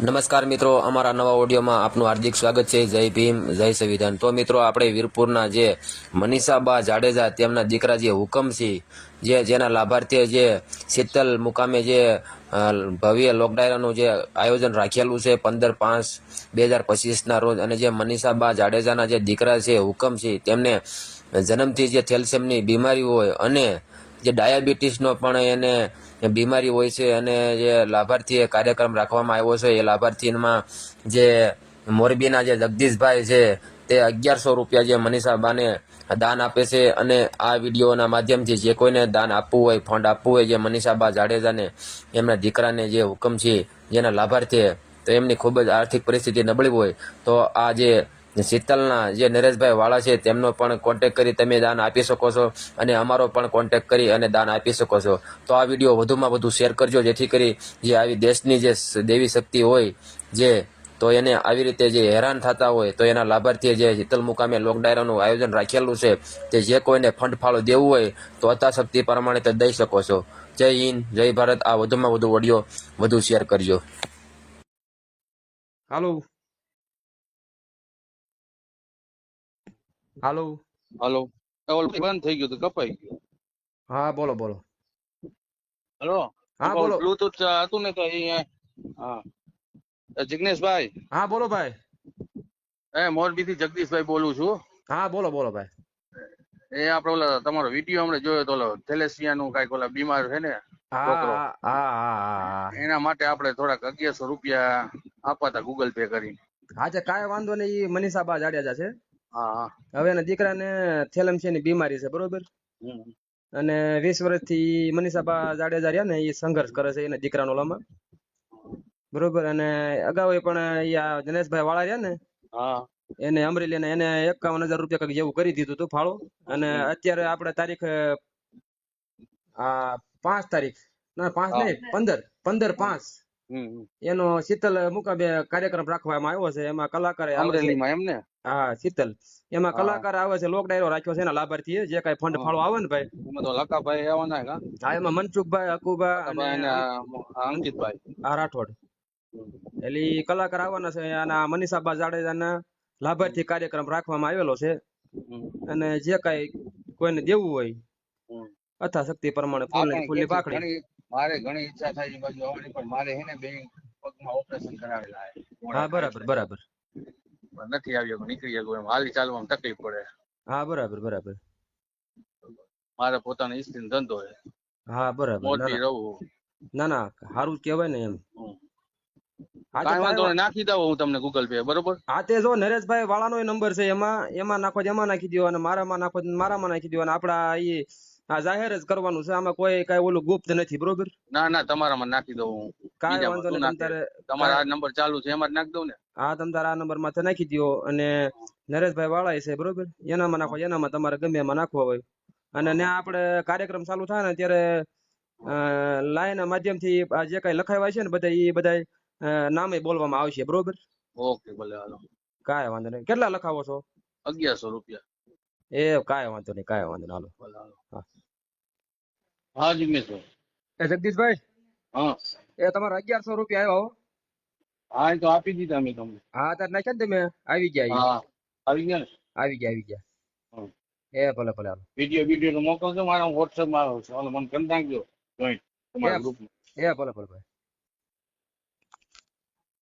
નમસ્કાર મિત્રો, અમારા નવા ઓડિયોમાં આપનું હાર્દિક સ્વાગત છે. જય ભીમ, જય સંવિધાન. તો મિત્રો, આપણે વીરપુરના જે મનીષાબા જાડેજા, તેમના દીકરા જે હુકમસિંહ જે જેના લાભાર્થીએ જે શીતલ મુકામે જે ભવ્ય લોકડાયરાનું જે આયોજન રાખેલું છે પંદર પાંચ બે હજાર પચીસના રોજ. અને જે મનીષાબા જાડેજાના જે દીકરા છે હુકમસિંહ તેમને જન્મથી જે થેલ્સેમની બીમારી હોય અને જે ડાયાબિટીસનો પણ એને બીમારી હોય છે અને જે લાભાર્થી કાર્યક્રમ રાખવામાં આવ્યો છે, એ લાભાર્થીમાં જે મોરબીના જે જગદીશભાઈ છે, તે અગિયારસો રૂપિયા જે મનીષાબાને દાન આપે છે અને આ વિડીયોના માધ્યમથી જે કોઈને દાન આપવું હોય, ફંડ આપવું હોય, જે મનીષાબા જાડેજાને, એમના દીકરાને જે હુકમ છે, જેના લાભાર્થી તો એમની ખૂબ જ આર્થિક પરિસ્થિતિ નબળી હોય, તો આ જે શીતલના જે નરેશભાઈ વાળા છે, તેમનો પણ કોન્ટેક કરી તમે દાન આપી શકો છો અને અમારો પણ કોન્ટેક કરી અને દાન આપી શકો છો. તો આ વીડિયો વધુમાં વધુ શેર કરજો, જેથી કરી જે આવી દેશની જે દેવી શક્તિ હોય જે, તો એને આવી રીતે જે હેરાન થતા હોય, તો એના લાભાર્થીએ જે શીતલ મુકામે લોકડાયરાનું આયોજન રાખેલું છે, તે જે કોઈને ફંડ ફાળો દેવું હોય, તો શક્તિ પ્રમાણે તે દઈ શકો છો. જય હિન્દ, જય ભારત. આ વધુમાં વધુ ઓડિયો વધુ શેર કરજો. હાલો. હાલો. હાલો. ઓલ બંધ થઈ ગયું તો કપાઈ ગયું. હા બોલો બોલો. હાલો? હા, બોલો. બ્લૂટૂથ હતું ને તો અહીંયા? હા. જિગ્નેશભાઈ? હા બોલો ભાઈ. એ મોરબી થી જગદીશભાઈ બોલું છું. હા બોલો બોલો ભાઈ. એ આપડે ઓલા તમારો વીડિયો હમણાં જોયો તો ઓલો થેલેસિયા નું કંઈક ઓલા બીમાર છે ને એના માટે આપણે થોડાક અગિયારસો રૂપિયા આપવા હતા ગૂગલ પે કરી હા કાંઈ વાંધો નહીં મનીષાબા જાડેજા છે. હવે એના દીકરાને થેલેમસિયાની બીમારી છે બરોબર? અને વીસ વર્ષથી મનીષાબા જાડેજા રહ્યા ને એ સંઘર્ષ કરે છે એના દીકરાનો ઓલામાં બરોબર? અને અગાઉ પણ આ જનેશભાઈ વાળા રહ્યા ને એને અમરેલી એને એકાવન હજાર રૂપિયા કંઈક જેવું કરી દીધું હતું ફાળો. અને અત્યારે આપણે તારીખ આ પાંચ તારીખ ના પાંચ. નહીં પંદર પંદર પાંચ. એનો શીતલ મુકાબે કાર્યક્રમ રાખવામાં આવ્યો છે એમાં કલાકાર અમરેલીમાં એમ ને? હા શીતલ. એમાં કલાકાર આવે છે લોક ડાયરો રાખ્યો છે એના લાભાર્થી જે કઈ ફંડ ફાળો આવે ને ભાઈ. એમાં તો લકાભાઈ આવવાના કા હા. એમાં મનસુખભાઈ અકુબા અને અંકિતભાઈ. આ રાઠોડ. એટલે કલાકાર આવવાના છે અને મનીષાબા જાડેજાના લાભાર્થી કાર્યક્રમ રાખવામાં આવેલો છે. અને જે કઈ કોઈને દેવું હોય અથા શક્તિ પ્રમાણે હા, ફૂલની કેટલી પાકડી મારે ઘણી ઈચ્છા થાય છે બાજુ આવવાની પણ મારે હે ને બે પગમાં ઓપરેશન કરાવેલા હા બરાબર બરાબર. નથી આવ્યો નીકળી ગયો એમ. હાલી ચાલવામાં તકલીફ પડે. હા બરાબર બરાબર. મારે પોતાનો ઈસ્ત્રી ધંધો છે. હા બરાબર ના, ના. રહું ના ના સારું કહેવાય ને એમ. કાંઈ વાંધો નહીં, નાખી દઉં હું તમને ગૂગલ પે બરોબર? હા તે જો નરેશભાઈ વાળાનો નંબર છે એમાં એમાં નાખો એમાં નાખી દો અને મારામાં નાખો મારામાં નાખી દો અને આપડા ઈ આ જાહેર જ કરવાનું છે. આમાં કોઈ કઈ ઓલું ગુપ્ત નથી બરોબર? ના ના તમારામાં નાખી દઉં હું. કાંઈ વાંધો નહીં તમારે તમારા આ નંબર ચાલુ છે એમાં જ નાખી દઉં ને? હા તમે તારા આ નંબરમાંથી નાખી દો અને નરેશભાઈ વાળા છે બરોબર? એનામાં નાખો એનામાં તમારે ગમે એમાં નાખવા હોય. અને ત્યાં આપણે કાર્યક્રમ ચાલુ થાય ને ત્યારે લાઈન માધ્યમથી આ જે કઈ લખાવ્યા છે ને બધા એ બધા નામે બોલવામાં આવશે બરોબર? ઓકે ભલે હાલો. કાંઈ વાંધો નહીં. કેટલા લખાવો છો? અગિયારસો રૂપિયા. એ કાંઈ વાંધો નહીં કાંઈ વાંધો નહીં હાલો. હાલો. હા. હા જિગ્નેશભાઈ એ જગદીશભાઈ? હા. એ તમારા અગિયારસો રૂપિયા આવ્યા હો. હા તો આપી દીધા મેં તમને. હા તાર નાખ્યા ને તમે? આવી ગયા હા આવી ગયા ને? આવી ગયા આવી ગયા. એ ભલે ભલે વીડિયો વીડિયો મોકલજો મારા વોટ્સએપમાં આવે છે હાલો મને કરી નાખજો જોઈન્ટ તમારા ગ્રુપમાં એ ભલે ભલે ભાઈ